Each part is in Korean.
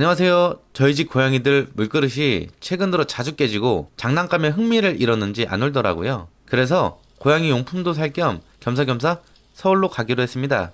안녕하세요. 저희 집 고양이들 물그릇이 최근 들어 자주 깨지고 장난감에 흥미를 잃었는지 안 울더라고요. 그래서 고양이 용품도 살 겸 겸사겸사 서울로 가기로 했습니다.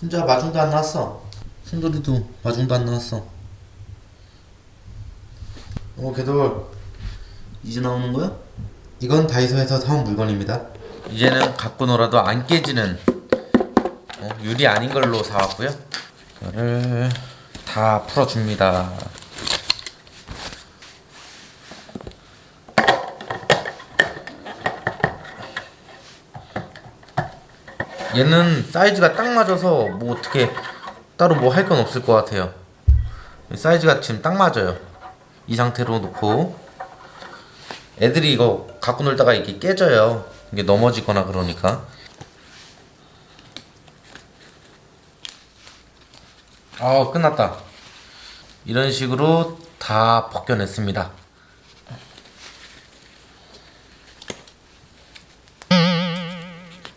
순자 마중도 안 나왔어. 순돌이도 마중도 안 나왔어. 어, 걔들 이제 나오는 거야? 이건 다이소에서 사온 물건입니다. 이제는 갖고 놀아도 안 깨지는 어, 유리 아닌 걸로 사왔고요. 이거를 다 풀어줍니다. 얘는 사이즈가 딱 맞아서 뭐 어떻게 따로 뭐 할 건 없을 것 같아요. 사이즈가 지금 딱 맞아요. 이 상태로 놓고 애들이 이거 갖고 놀다가 이게 깨져요. 이게 넘어지거나 그러니까. 아 끝났다. 이런 식으로 다 벗겨냈습니다.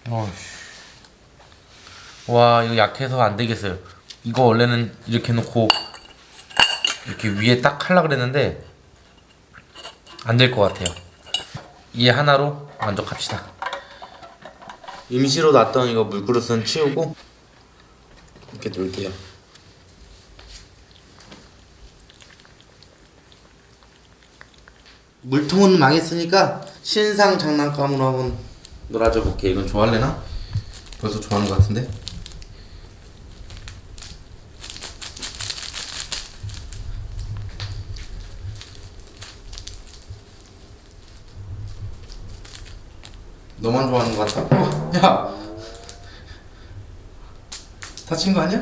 어이씨. 와 이거 약해서 안 되겠어요. 이거 원래는 이렇게 놓고 이렇게 위에 딱 하려 그랬는데 안 될 것 같아요. 이 하나로 만족합시다. 임시로 놨던 이거 물그릇은 치우고 이렇게 놓을게요. 물통은 망했으니까 신상 장난감으로 한번 놀아줘 볼게. 이건 좋아할래나? 벌써 좋아하는 것 같은데? 너만 좋아하는 것 같아. 어, 야, 다친 거 아니야?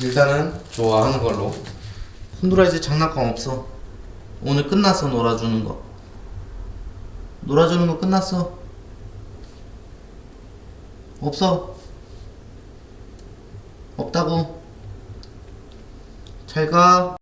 일단은 좋아하는 걸로. 이제 장난감 없어. 오늘 끝났어 놀아주는 거. 놀아주는 거 끝났어. 없어. 없다고. 잘 가.